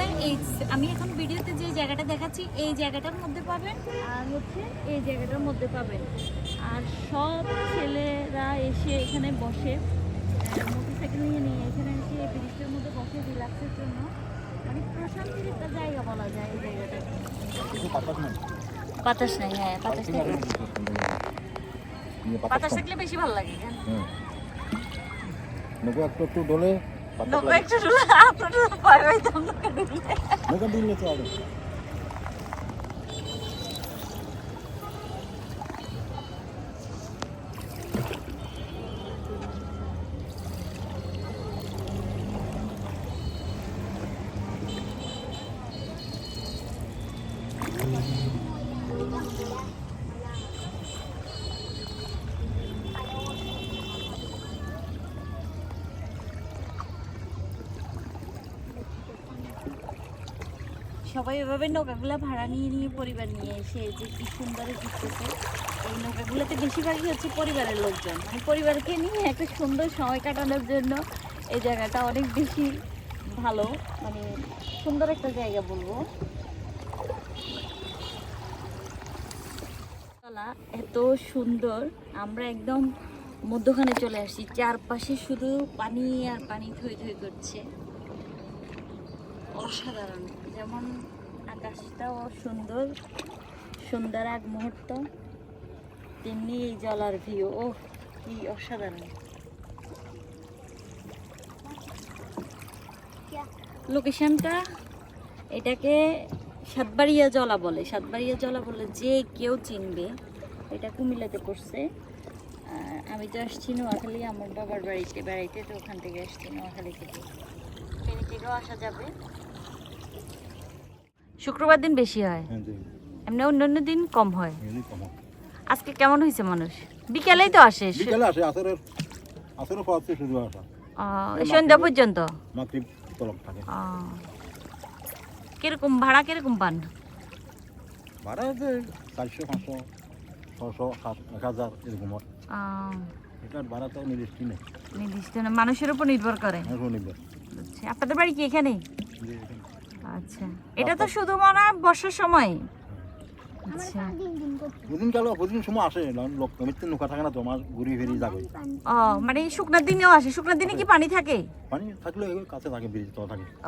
এখানে এই আমি এখন ভিডিওতে যে জায়গাটা দেখাচ্ছি এই জায়গাটার মধ্যে পাবেন। আর হচ্ছে এই জায়গাটার মধ্যে পাবেন। আর সব ছেলেরা এসে এখানে বসে মোটরসাইকেল নিয়ে নিয়ে এখানে এসে এই ব্রিজটার মধ্যে বসে রিল্যাক্সের জন্য। মানে প্রশান্তির একটা জায়গা বলা যায় এই জায়গাটা। বাতাস নাই হ্যাঁ বাতাস পার্কিং থাকলে বাতাস বাতাস থাকলে বেশি ভালো লাগে হ্যাঁ। একটু একটু ডলে। বাতাস নৌকা লাগে। একটু ডুলে আপনার ভয় পাইতাম নৌকা ডুলে নৌকা ডুললে তো হবে সবাই এভাবে নৌকাগুলো ভাড়া নিয়ে নিয়ে পরিবার নিয়ে এসে যে কি সুন্দরে ঘুরতেছে, এই নৌকাগুলোতে বেশিরভাগই হচ্ছে পরিবারের লোকজন। মানে পরিবারকে নিয়ে একটা সুন্দর সময় কাটানোর জন্য এই জায়গাটা অনেক বেশি ভালো। মানে সুন্দর একটা জায়গা বলব। এত সুন্দর, আমরা একদম মধ্যখানে চলে আসছি। চারপাশে শুধু পানি আর পানি থই থই করছে। অসাধারণ। যেমন আকাশটাও সুন্দর সুন্দর এক মুহূর্ত। তেমনি এই জলার ভিউ ও কি অসাধারণ। লোকেশনটা এটাকে সাতবাড়িয়া জলা বলে। সাতবাড়িয়া জলা বলে যে কেউ চিনবে, এটা কুমিল্লাতে আর আমি তো আসছি নোয়াখালী, আমার বাবার বাড়িতে বাড়িতে তো ওখান থেকে আসছি নোয়াখালী থেকে। ফেনী থেকেও আসা যাবে। শুক্রবার দিন বেশি হয়। হ্যাঁ এমনি অন্য অন্য দিন কম হয়। আজকে কেমন হয়েছে মানুষ? বিকেলেই তো আসে। বিকালে আসে আসরের আসরের পর থেকে শুরু আসা। সন্ধ্যা পর্যন্ত? তলব থাকে। কীরকম ভাড়া কীরকম পান? ভাড়া যে চারশো পাঁচশো ছশো সাত এক হাজার এরকম হয়। এটার ভাড়া তো নির্দিষ্ট নেই। নির্দিষ্ট না, মানুষের উপর নির্ভর করে। আচ্ছা, আপনাদের বাড়ি কি এখানে- আচ্ছা। এটা তো শুধু মনে বর্ষার সময়। আচ্ছা। দুদিন গেল দুদিন সময় আসে লোক কমিটিতে নৌকা থাকে না তো আমার ঘুরি ফিরি যাবে। ও মানে শুকনার দিনেও আসে শুকনার দিনে কি পানি থাকে? পানি থাকলে কাছে থাকে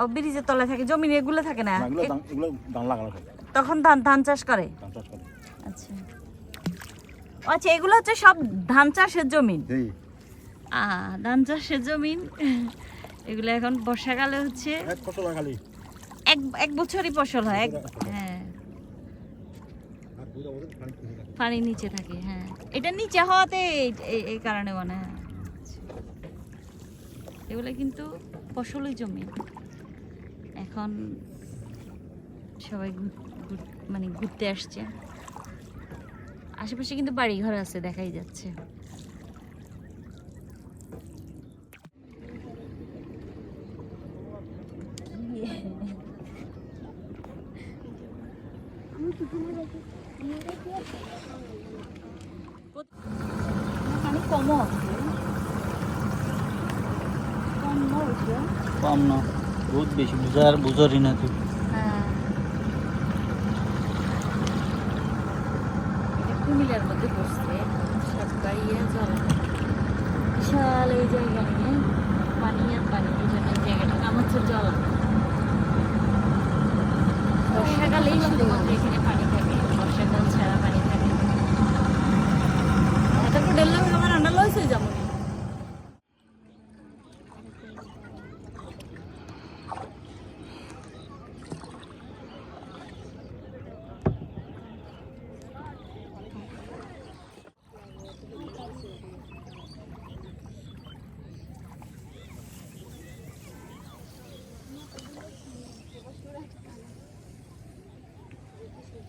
ও ব্রিজের তলায় থাকে জমিনে এগুলো থাকে না? না, এগুলো এগুলো দান লাগানো থাকে। তখন ধান ধান চাষ করে? ধান চাষ করে। আচ্ছা। আচ্ছা এগুলো হচ্ছে সব ধান চাষের জমিন যেই ধান চাষের জমিন এগুলো এখন বর্ষাকালে হচ্ছে। এক ফসল এক এক বছরই ফসল হয়, এক হ্যাঁ। পানি নিচে থাকে হ্যাঁ। এটা নিচে হওয়াতে এই- কারণে মানে হয়। এগুলো কিন্তু ফসলই জমি। এখন সবাই মানে ঘুরতে আসছে। আশেপাশে কিন্তু বাড়ি ঘর আছে, দেখাই যাচ্ছে পানি কমও আছে কমও হচ্ছে কম না বহুত বেশি বুঝার বুঝারই না তুই। হ্যাঁ। কুমিল্লার মধ্যে পড়ছে সাতবাড়িয়া জল। বিশাল এই জায়গা নিয়ে পানি আর পানি এই জন্য জায়গাটার নাম হচ্ছে জলা। বর্ষাকালেই শুধুমাত্র এখানে পানি থাকে বর্ষাকাল ছাড়া পানি থাকে না। তারপর ডেল্লা আমার রান্না লইছে যেমন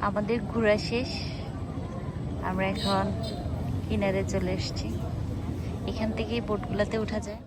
আমাদের ঘোরা শেষ। আমরা এখন কিনারে চলে এসছি। এখান থেকেই বোটগুলোতে ওঠা যায়।